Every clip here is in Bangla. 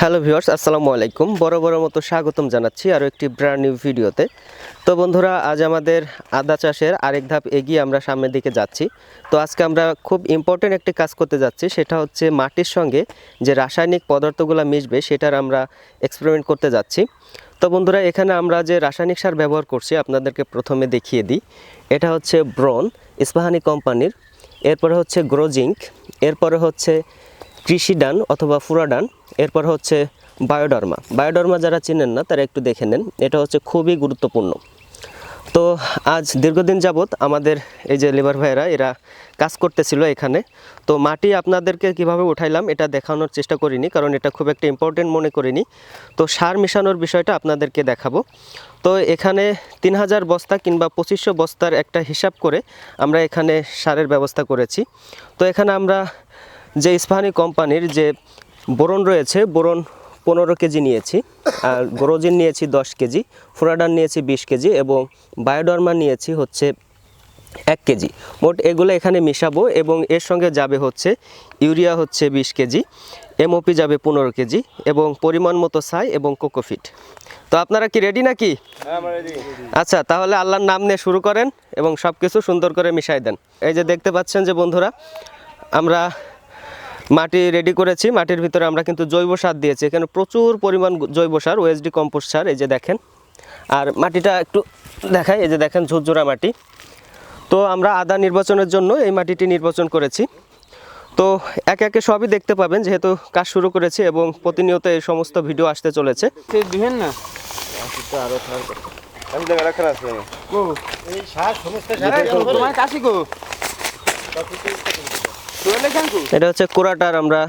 হ্যালো ভিউয়ার্স, আসসালামু আলাইকুম। বড় বড় মতো স্বাগতম জানাচ্ছি আরও একটি ব্র্যান্ড নিউ ভিডিওতে তো বন্ধুরা, আজ আমাদের আদা চাষের আরেক ধাপ এগিয়ে আমরা সামনের দিকে যাচ্ছি। তো আজকে আমরা খুব ইম্পর্টেন্ট একটি কাজ করতে যাচ্ছি, সেটা হচ্ছে মাটির সঙ্গে যে রাসায়নিক পদার্থগুলো মিশবে, সেটার আমরা এক্সপেরিমেন্ট করতে যাচ্ছি। তো বন্ধুরা, এখানে আমরা যে রাসায়নিক সার ব্যবহার করছি, আপনাদেরকে প্রথমে দেখিয়ে দিই। এটা হচ্ছে ব্রন ইস্পাহানি কোম্পানির, এরপরে হচ্ছে গ্রোজিঙ্ক এরপরে হচ্ছে কৃষিডান অথবা ফুরাডান, এরপর হচ্ছে বায়োডার্মা। বায়োডার্মা যারা চেনেন না, তারা একটু দেখে নেন। এটা হচ্ছে খুবই গুরুত্বপূর্ণ। তো আজ দীর্ঘদিন যাবৎ আমাদের এই যে লেবার ভাইয়েরা, এরা কাজ করতেছিল এখানে। তো মাটি আপনাদেরকে কীভাবে উঠাইলাম, এটা দেখানোর চেষ্টা করিনি, কারণ এটা খুব একটা ইম্পর্টেন্ট মনে করিনি। তো সার মেশানোর বিষয়টা আপনাদেরকে দেখাবো। তো এখানে তিন হাজার বস্তা কিংবা পঁচিশশো বস্তার একটা হিসাব করে আমরা এখানে সারের ব্যবস্থা করেছি। তো এখানে আমরা যে ইস্পাহানি কোম্পানির যে বোরন রয়েছে বোরন পনেরো কেজি নিয়েছি আর গ্রোজিন নিয়েছি দশ কেজি ফুরাডান নিয়েছি বিশ কেজি এবং বায়োডর্মা নিয়েছি হচ্ছে এক কেজি। মোট এগুলো এখানে মিশাবো এবং এর সঙ্গে যাবে হচ্ছে ইউরিয়া হচ্ছে বিশ কেজি এমওপি যাবে পনেরো কেজি এবং পরিমাণ মতো সাই এবং কোকোফিট। তো আপনারা কি রেডি নাকি? আচ্ছা তাহলে আল্লাহর নাম নিয়ে শুরু করেন এবং সব কিছু সুন্দর করে মিশাই দেন। এই যে দেখতে পাচ্ছেন যে বন্ধুরা আমরা মাটি রেডি করেছি মাটির ভিতরে আমরা কিন্তু জৈব সার দিয়েছি। এখানে প্রচুর পরিমাণ জৈব সার ওএসডি কম্পোস্ট সার এই যে দেখেন। আর মাটিটা একটু দেখাই এই যে দেখেন ঝুরঝুরা মাটি। তো আমরা আদা নির্বাচনের জন্য এই মাটিটি নির্বাচন করেছি। তো একে একে সবই দেখতে পাবেন যেহেতু কাজ শুরু করেছি এবং প্রতিনিয়ত এই সমস্ত ভিডিও আসতে চলেছে। দিবেন না? আমি এটা হচ্ছে কোরাটার আমরা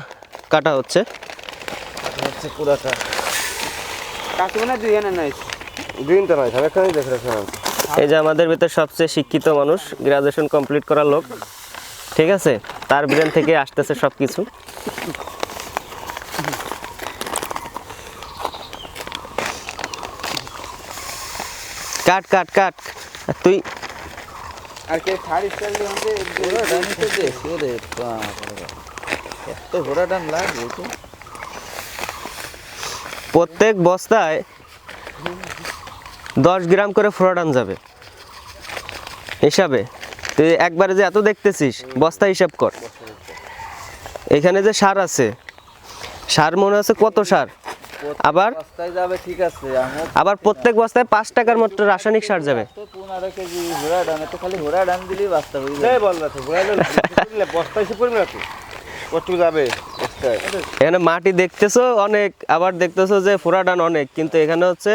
কাটা হচ্ছে। এই যে আমাদের ভিতরে সবচেয়ে শিক্ষিত মানুষ গ্রাজুয়েশন কমপ্লিট করা লোক ঠিক আছে? তার ব্রেন থেকে আসতেছে সব কিছু কাট কাট কাট। তুই আর কে থার্ড স্টাইল দিয়ে ঘোড়া ডান তো দেখি এত ঘোড়া ডান লাগবে তো। প্রত্যেক বস্তায় দশ গ্রাম করে ফ্রোডান যাবে। হিসাবে। তুই একবারে যে এত দেখতেছিস বস্তা হিসাব কর। এখানে যে সার আছে সার মনে আছে কত সার? আবার? যাবে ঠিক আছে আবার প্রত্যেক বস্তায় পাঁচ টাকার মতো রাসায়নিক সার যাবে। পনেরো কেজি ঘোড়া ডান তো খালি ঘোড়া ডান বল না এখানে মাটি দেখতেছো অনেক আবার দেখতেছো যে ফোরাডান অনেক কিন্তু এখানে হচ্ছে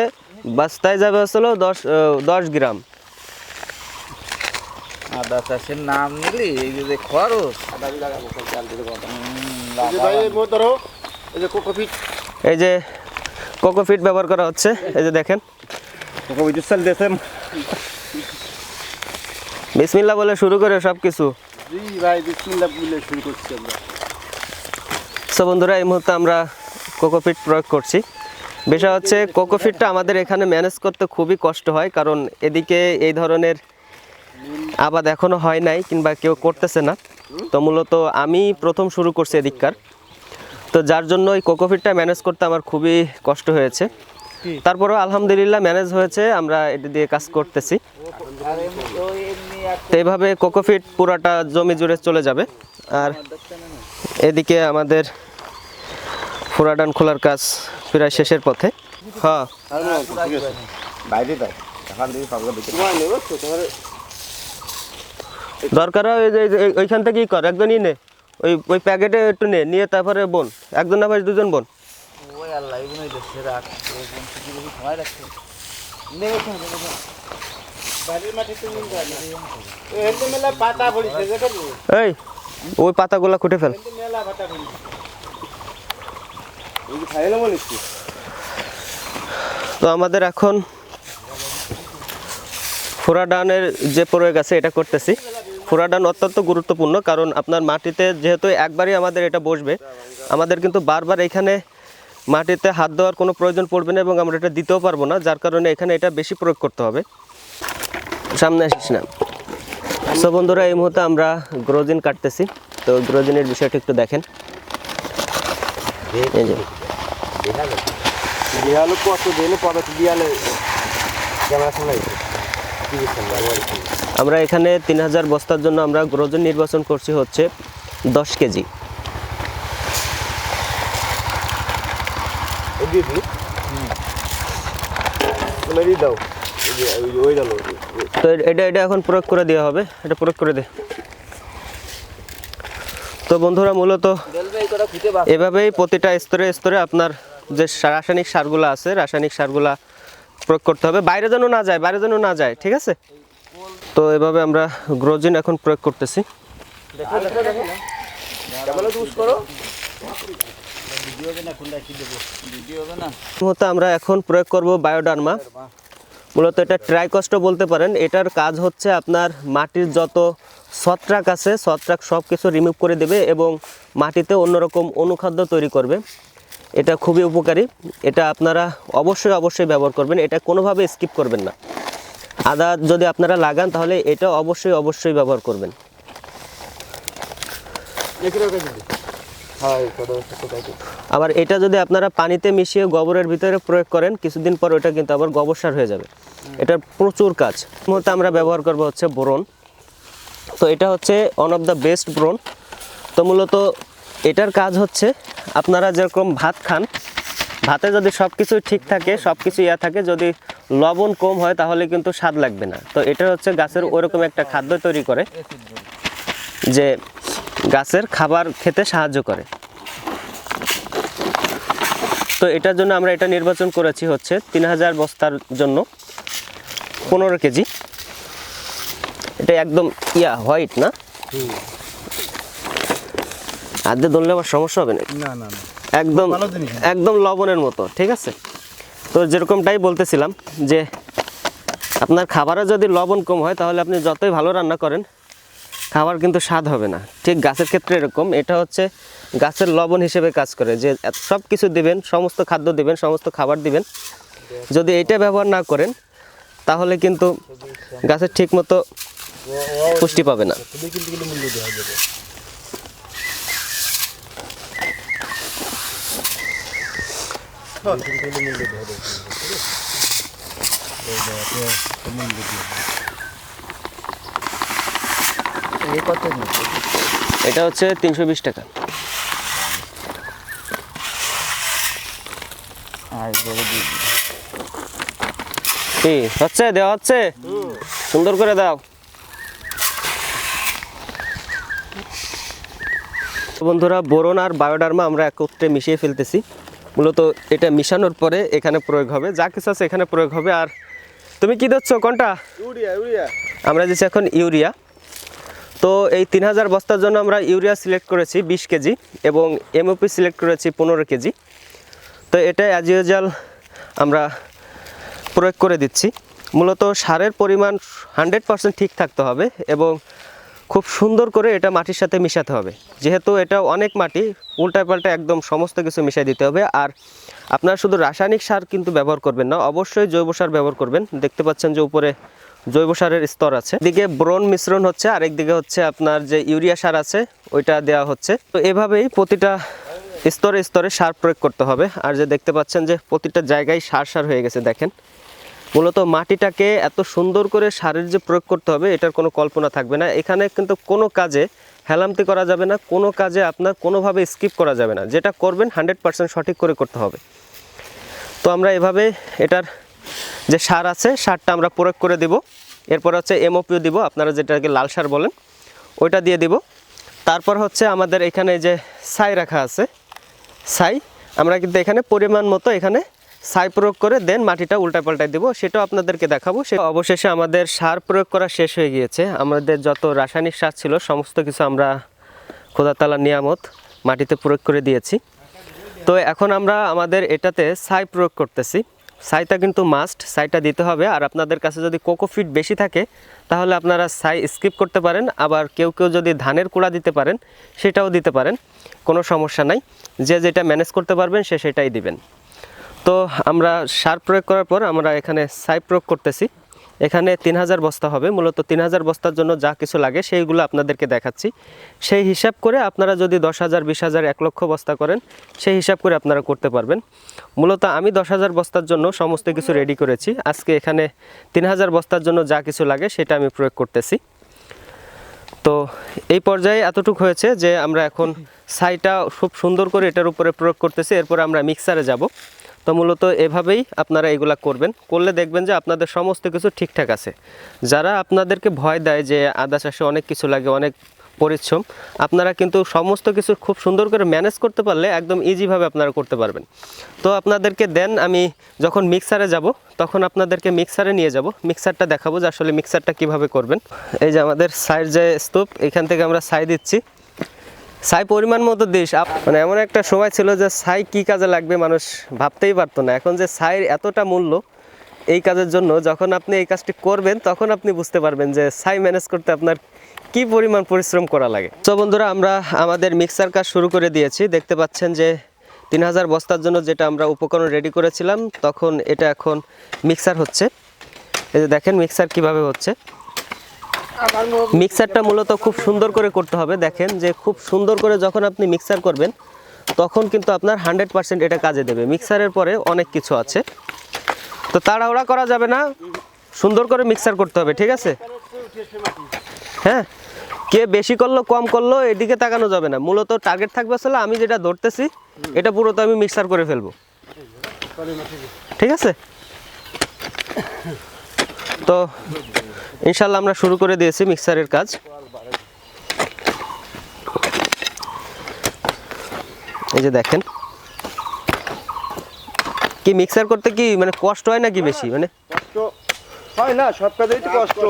বস্তায় যাবে হচ্ছিল দশ দশ গ্রাম। আদা চাষের নাম নিলি এই যে খরচ। মোট ধরো এই যে কোকোপিট। এই যে কোকোফিট ব্যবহার করা হচ্ছে এই যে দেখেন। বিসমিল্লা বলে শুরু করে সব কিছু জি ভাই বিসমিল্লাহ বলে শুরু করছি আমরা। সো বন্ধুরা এই মুহূর্তে আমরা কোকোফিট প্রয়োগ করছি। বিষয় হচ্ছে কোকোফিটটা আমাদের এখানে ম্যানেজ করতে খুবই কষ্ট হয় কারণ এদিকে এই ধরনের আবাদ এখনও হয় নাই কিংবা কেউ করতেছে না। তো মূলত আমি প্রথম শুরু করছি এদিককার। তো যার জন্য ওই কোকোফিটটা ম্যানেজ করতে আমার খুবই কষ্ট হয়েছে। তারপরেও আলহামদুলিল্লাহ ম্যানেজ হয়েছে আমরা এটা দিয়ে কাজ করতেছি। তো এইভাবে কোকোফিট পুরাটা জমি জুড়ে চলে যাবে। আর এদিকে আমাদের ফুরাডান খোলার কাজ প্রায় শেষের পথে। হ্যাঁ। দরকার হয় ওইখান থেকেই কর একদমই নে। ওই ওই প্যাকেটে একটু নে নিয়ে তারপরে বোন একজন না ভাই দুজন বোন। ওই আল্লাহ এগুলোই দেখছে রাখ। সময় রাখছে এই ওই পাতাগুলো খুঁটে ফেল। তো আমাদের এখন ফোরা ডানের যে প্রয়োগ আছে এটা করতেছি। ফুরাডান অত্যন্ত গুরুত্বপূর্ণ, কারণ আপনার মাটিতে যেহেতু একবারই আমাদের এটা বসবে, আমাদের কিন্তু বারবার এখানে মাটিতে হাত দেওয়ার কোনো প্রয়োজন পড়বে না এবং আমরা এটা দিতেও পারব না, যার কারণে এখানে এটা বেশি প্রয়োগ করতে হবে। সামনে আসিস না। সো বন্ধুরা, এই মুহূর্তে আমরা গ্রোজিন কাটতেছি। তো গ্রোজিনের বিষয়টা একটু দেখেন। এই কত দিলে পদার্থ বুঝছেন আমরা এখানে তিন হাজার বস্তার জন্য আমরা গ্রোজন নির্বাচন করছি হচ্ছে দশ কেজি। তো এটা এটা এখন প্রয়োগ করে দেওয়া হবে। এটা প্রয়োগ করে দে। তো বন্ধুরা মূলত এভাবেই প্রতিটা স্তরে স্তরে আপনার যে রাসায়নিক সারগুলো আছে রাসায়নিক সারগুলা প্রয়োগ করতে হবে। বাইরে যেন না যায়, বাইরে যেন না যায়, ঠিক আছে? তো এভাবে আমরা গ্রোজিন এখন প্রয়োগ করতেছি। আমরা এখন প্রয়োগ করব বায়োডার্মা। মূলত এটা ট্রাইকস্ট বলতে পারেন। এটার কাজ হচ্ছে আপনার মাটির যত ছত্রাক আছে, ছত্রাক সব কিছু রিমুভ করে দেবে এবং মাটিতে অন্যরকম অনুখাদ্য তৈরি করবে। এটা খুবই উপকারী। এটা আপনারা অবশ্যই অবশ্যই ব্যবহার করবেন। এটা কোনোভাবে স্কিপ করবেন না। আদা যদি আপনারা লাগান, তাহলে এটা অবশ্যই অবশ্যই ব্যবহার করবেন। আবার এটা যদি আপনারা পানিতে মিশিয়ে গোবরের ভিতরে প্রয়োগ করেন, কিছুদিন পর ওটা কিন্তু আবার গোবর সার হয়ে যাবে। এটার প্রচুর কাজ। মুহূর্তে আমরা ব্যবহার করব হচ্ছে বোরন। তো এটা হচ্ছে one of the best boron. তো মূলত এটার কাজ হচ্ছে আপনারা যেরকম ভাত খান, ভাতে যদি সব কিছু ঠিক থাকে সব কিছু ইয়া থাকে, যদি লবণ কম হয় তাহলে কিন্তু স্বাদ লাগবে না। তো এটা হচ্ছে গাছের ওরকম একটা খাদ্য তৈরি করে, যে গাছের খাবার খেতে সাহায্য করে। তো এটার জন্য আমরা এটা নির্বাচন করেছি হচ্ছে তিন হাজার বস্তার জন্য, পনেরো কেজি। এটা একদম ইয়া, হোয়াইট না? হাতে ধরলে আবার সমস্যা হবে না না না। একদম একদম লবণের মতো ঠিক আছে? তো যেরকমটাই বলতেছিলাম যে আপনার খাবারে যদি লবণ কম হয় তাহলে আপনি যতই ভালো রান্না করেন খাবার কিন্তু স্বাদ হবে না। ঠিক গাছের ক্ষেত্রে এরকম। এটা হচ্ছে গাছের লবণ হিসেবে কাজ করে। যে সব কিছু দিবেন সমস্ত খাদ্য দিবেন সমস্ত খাবার দিবেন। যদি এইটা ব্যবহার না করেন তাহলে কিন্তু গাছের ঠিক মতো পুষ্টি পাবে না খুবই কিন্তু কিন্তু মূল্য দেওয়া যাবে এই কত নিন এটা হচ্ছে তিনশো বিশ টাকা। হচ্ছে? দেওয়া হচ্ছে? সুন্দর করে দাও। বন্ধুরা, বোরন আর বায়োডার্মা আমরা একত্রে মিশিয়ে ফেলতেছি। মূলত এটা মিশানোর পরে এখানে প্রয়োগ হবে যা কিছু আছে এখানে প্রয়োগ হবে। আর তুমি কি দিচ্ছ কোনটা? Urea urea. আমরা দিচ্ছি এখন ইউরিয়া। তো এই তিন হাজার বস্তার জন্য আমরা ইউরিয়া সিলেক্ট করেছি বিশ কেজি এবং এমওপি সিলেক্ট করেছি পনেরো কেজি। তো এটা অ্যাজ ইউজাল আমরা প্রয়োগ করে দিচ্ছি। মূলত সারের পরিমাণ হান্ড্রেড পার্সেন্ট ঠিক থাকতে হবে এবং খুব সুন্দর করে এটা মাটির সাথে মিশাতে হবে। যেহেতু এটা অনেক মাটি উল্টা পাল্টা একদম সমস্ত কিছু মিশিয়ে দিতে হবে। আর আপনারা শুধু রাসায়নিক সার কিন্তু ব্যবহার করবেন না, অবশ্যই জৈব সার ব্যবহার করবেন। দেখতে পাচ্ছেন যে উপরে জৈব সারের স্তর আছে। এদিকে ব্রোন মিশ্রণ হচ্ছে আরেক দিকে হচ্ছে আপনার যে ইউরিয়া সার আছে, ওইটা দেওয়া হচ্ছে। তো এভাবেই প্রতিটা স্তরে স্তরে সার প্রয়োগ করতে হবে। আর যে দেখতে পাচ্ছেন যে প্রতিটা জায়গায় সার সার হয়ে গেছে, দেখেন। মূলত মাটিটাকে এত সুন্দর করে সারের যে প্রয়োগ করতে হবে, এটার কোনো কল্পনা থাকবে না। এখানে কিন্তু কোনো কাজে হেলামতি করা যাবে না, কোনো কাজে আপনার কোনোভাবে স্কিপ করা যাবে না। যেটা করবেন হান্ড্রেড পার্সেন্ট সঠিক করে করতে হবে। তো আমরা এভাবে এটার যে সার আছে, সারটা আমরা প্রয়োগ করে দিব। এরপর হচ্ছে এমওপিও দিব, আপনারা যেটাকে লাল সার বলেন, ওইটা দিয়ে দিব। তারপর হচ্ছে আমাদের এখানে যে ছাই রাখা আছে, ছাই, আমরা কিন্তু এখানে পরিমাণ মতো এখানে ছাই প্রয়োগ করে দেন মাটিটা উল্টাপাল্টাই দেবো, সেটাও আপনাদেরকে দেখাবো। সে অবশেষে আমাদের সার প্রয়োগ করা শেষ হয়ে গিয়েছে। আমাদের যত রাসায়নিক সার ছিল, সমস্ত কিছু আমরা খোদাতালা নিয়ামত মাটিতে প্রয়োগ করে দিয়েছি। তো এখন আমরা আমাদের এটাতে ছাই প্রয়োগ করতেছি। সাইটা কিন্তু মাস্ট সাইটা দিতে হবে। আর আপনাদের কাছে যদি কোকোফিট বেশি থাকে, তাহলে আপনারা সাই স্কিপ করতে পারেন। আবার কেউ কেউ যদি ধানের কুড়া দিতে পারেন, সেটাও দিতে পারেন। কোনো সমস্যা নাই। যে যেটা ম্যানেজ করতে পারবেন, সে সেটাই দিবেন। তো আমরা সার প্রয়োগ করার পর আমরা এখানে ছাই প্রয়োগ করতেছি। এখানে তিন হাজার বস্তা হবে, মূলত তিন হাজার বস্তার জন্য যা কিছু লাগে সেইগুলো আপনাদেরকে দেখাচ্ছি। সেই হিসাব করে আপনারা যদি দশ হাজার বিশ হাজার এক লক্ষ বস্তা করেন, সেই হিসাব করে আপনারা করতে পারবেন। মূলত আমি দশ হাজার বস্তার জন্য সমস্ত কিছু রেডি করেছি। আজকে এখানে তিন হাজার বস্তার জন্য যা কিছু লাগে সেটা আমি প্রয়োগ করতেছি। তো এই পর্যায়ে এতটুকু হয়েছে যে আমরা এখন ছাইটা খুব সুন্দর করে এটার উপরে প্রয়োগ করতেছি। এরপর আমরা মিক্সারে যাব। তো মূলত এভাবেই আপনারা এগুলা করবেন। করলে দেখবেন যে আপনাদের সমস্ত কিছু ঠিকঠাক আছে। যারা আপনাদেরকে ভয় দেয় যে আদা চাষে অনেক কিছু লাগে, অনেক পরিশ্রম, আপনারা কিন্তু সমস্ত কিছু খুব সুন্দর করে ম্যানেজ করতে পারলে একদম ইজিভাবে আপনারা করতে পারবেন। তো আপনাদেরকে দেন, আমি যখন মিক্সারে যাব, তখন আপনাদেরকে মিক্সারে নিয়ে যাব। মিক্সারটা দেখাবো যে আসলে মিক্সারটা কীভাবে করবেন। এই যে আমাদের সাইড যে স্তূপ, এখান থেকে আমরা সাই দিচ্ছি। ছাই পরিমাণ মতো আপ- মানে এমন একটা সময় ছিল যে ছাই কি কাজে লাগবে মানুষ ভাবতেই পারতো না। এখন যে ছাইয়ের এতটা মূল্য এই কাজের জন্য, যখন আপনি এই কাজটি করবেন, তখন আপনি বুঝতে পারবেন যে ছাই ম্যানেজ করতে আপনার কি পরিমাণ পরিশ্রম করা লাগে। তো বন্ধুরা, আমরা আমাদের মিক্সার কাজ শুরু করে দিয়েছি। দেখতে পাচ্ছেন যে তিন হাজার বস্তার জন্য যেটা আমরা উপকরণ রেডি করেছিলাম, তখন এটা এখন মিক্সার হচ্ছে। এই যে দেখেন মিক্সার কীভাবে হচ্ছে। মিক্সারটা মূলত খুব সুন্দর করে করতে হবে দেখেন যে খুব সুন্দর করে যখন আপনি মিক্সার করবেন তখন কিন্তু আপনার হান্ড্রেড পার্সেন্ট এটা কাজে দেবে। মিক্সারের পরে অনেক কিছু আছে। তো তাড়াহুড়া করা যাবে না সুন্দর করে মিক্সার করতে হবে ঠিক আছে? হ্যাঁ কে বেশি করল কম করল এদিকে তাকানো যাবে না। মূলত টার্গেট থাকবে আসলে আমি যেটা ধরতেছি এটা পুরো তো আমি মিক্সার করে ফেলব। ঠিক আছে? তো ইনশাল্লাহ আমরা শুরু করে দিয়েছি মিক্সারের কাজ। এই যে দেখেন। কি মিক্সার করতে কি মানে কষ্ট হয় নাকি বেশি? মানে কষ্ট হয় না, সব কাজেই তো কষ্ট।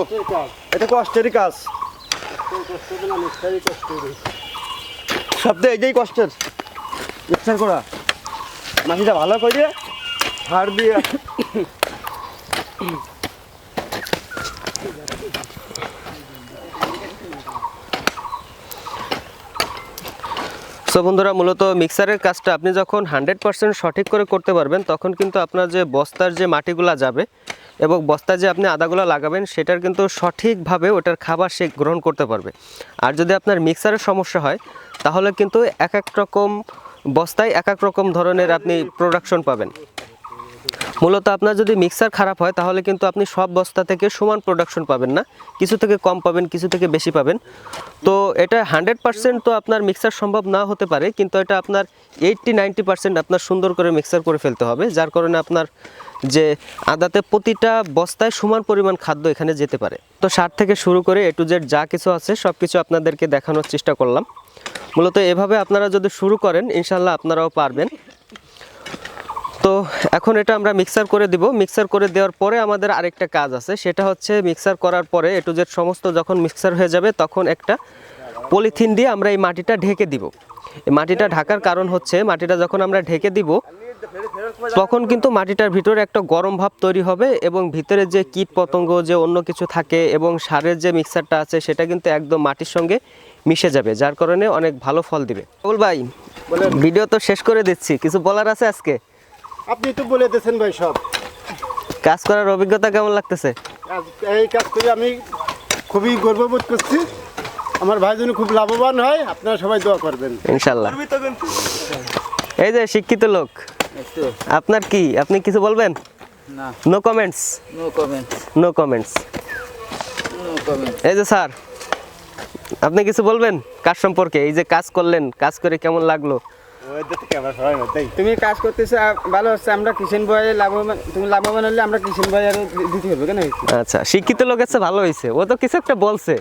এটা কষ্টেরই কাজ। সবথেকে এটাই কষ্টের। মিক্সার করা। মাটিটা ভালো করে সার দিয়ে সো বন্ধুরা, মূলত মিক্সারের কাজটা আপনি যখন হান্ড্রেড পার্সেন্ট সঠিক করে করতে পারবেন, তখন কিন্তু আপনার যে বস্তার যে মাটিগুলা যাবে এবং বস্তায় যে আপনি আদাগুলো লাগাবেন, সেটার কিন্তু সঠিকভাবে ওটার খাবার সে গ্রহণ করতে পারবে। আর যদি আপনার মিক্সারের সমস্যা হয়, তাহলে কিন্তু এক এক রকম বস্তায় এক এক রকম ধরনের আপনি প্রোডাকশন পাবেন। মূলত আপনার যদি মিক্সার খারাপ হয়, তাহলে কিন্তু আপনি সব বস্তা থেকে সমান প্রোডাকশন পাবেন না। কিছু থেকে কম পাবেন, কিছু থেকে বেশি পাবেন। তো এটা হান্ড্রেড পার্সেন্ট তো আপনার মিক্সার সম্ভব না হতে পারে, কিন্তু এটা আপনার এইটটি নাইনটি পার্সেন্ট আপনার সুন্দর করে মিক্সার করে ফেলতে হবে, যার কারণে আপনার যে আদাতে প্রতিটা বস্তায় সমান পরিমাণ খাদ্য এখানে যেতে পারে। তো সার থেকে শুরু করে এ টু জেড যা কিছু আছে সব কিছু আপনাদেরকে দেখানোর চেষ্টা করলাম। মূলত এভাবে আপনারা যদি শুরু করেন ইনশাল্লাহ আপনারাও পারবেন। তো এখন এটা আমরা মিক্সার করে দিব। মিক্সার করে দেওয়ার পরে আমাদের আরেকটা কাজ আছে। সেটা হচ্ছে মিক্সার করার পরে এ টু জেড সমস্ত যখন মিক্সার হয়ে যাবে তখন একটা পলিথিন দিয়ে আমরা এই মাটিটা ঢেকে দিব। এই মাটিটা ঢাকার কারণ হচ্ছে মাটিটা যখন আমরা ঢেকে দিব, তখন কিন্তু মাটিটার ভিতরে একটা গরম ভাব তৈরি হবে এবং ভিতরে যে কীট পতঙ্গ, যে অন্য কিছু থাকে এবং সারের যে মিক্সারটা আছে সেটা কিন্তু একদম মাটির সঙ্গে মিশে যাবে, যার কারণে অনেক ভালো ফল দিবে। বল ভাই ভিডিও তো শেষ করে দিচ্ছি। কিছু বলার আছে আজকে? আপনি তো বলে দিয়েছেন ভাই সব। কাজ করার অভিজ্ঞতা কেমন লাগতেছে? এই কাজ করে আমি খুবই গর্ববোধ করছি। আমার ভাই যেন খুব লাভবান হয় আপনারা সবাই দোয়া করবেন। ইনশাল্লাহ। এই যে শিক্ষিত লোক আপনার কি? আপনি কিছু বলবেন? না। No comments no comment no comments এই যে স্যার আপনি কিছু বলবেন? কাজ সম্পর্কে এই যে কাজ করলেন কাজ করে কেমন লাগল? তুমি কাজ করতেছো ভালো হচ্ছে আমরা কিষেন বয়ে লাভবান তুমি লাভবান হলে আমরা কিষেন বয়ে আরও দিতে পারব কেন? আচ্ছা শিক্ষিত লোক আছে ভালো হয়েছে ও তো কিছু একটা বলছে।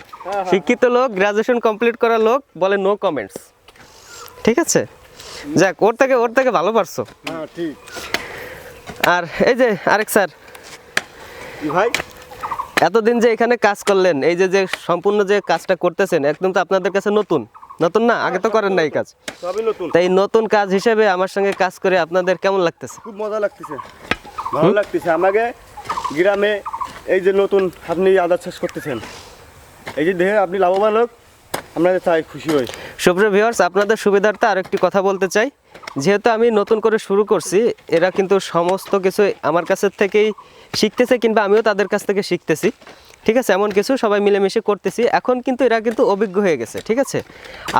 শিক্ষিত লোক গ্রাজুয়েশন কমপ্লিট করা লোক বলে নো কমেন্টস ঠিক আছে? যাক ওর থেকে ওর থেকে ভালো পারছ। হ্যাঁ ঠিক। আর এই যে আরেক স্যার। ভাই? এতদিন যে এখানে কাজ করলেন এই যে যে সম্পূর্ণ যে কাজটা করতেছেন একদম তো আপনাদের কাছে নতুন। নতুন না? আগে তো করেন নাই এই কাজ। সবই নতুন। তাই নতুন কাজ হিসেবে আমার সঙ্গে কাজ করে আপনাদের কেমন লাগতেছে? খুব মজা লাগতেছে। ভালো লাগতেছে। আমাকে গ্রামে এই যে নতুন আপনি আদা চাষ করতেছেন এই যে দেহে আপনি লাভবান হোক আমরা তাই খুশি হই। সুপ্রিয় ভিউয়ার্স আপনাদের সুবিধার্থে আরেকটি কথা বলতে চাই। যেহেতু আমি নতুন করে শুরু করছি, এরা কিন্তু সমস্ত কিছু আমার কাছ থেকেই শিখতেছে কিংবা আমিও তাদের কাছ থেকে শিখতেছি। ঠিক আছে, এমন কিছু সবাই মিলেমিশে করতেছি। এখন কিন্তু এরা কিন্তু অভিজ্ঞ হয়ে গেছে, ঠিক আছে?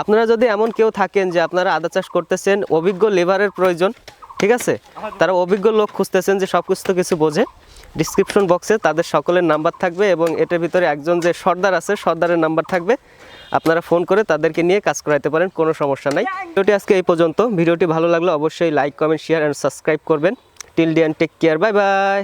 আপনারা যদি এমন কেউ থাকেন যে আপনারা আদা চাষ করতেছেন, অভিজ্ঞ লেবারের প্রয়োজন, ঠিক আছে? তারা অভিজ্ঞ লোক খুঁজতেছেন যে সব কিছু কিছু বোঝে। ডিসক্রিপশন বক্সে তাদের সকলের নাম্বার থাকবে এবং এটার ভিতরে একজন যে সর্দার আছে, সর্দারের নাম্বার থাকবে। আপনারা ফোন করে তাদেরকে নিয়ে কাজ করাইতে পারেন, কোনো সমস্যা নাই। ভিডিওটি আজকে এই পর্যন্ত। ভিডিওটি ভালো লাগলে অবশ্যই like, comment share and subscribe করবেন। Till the end take care bye bye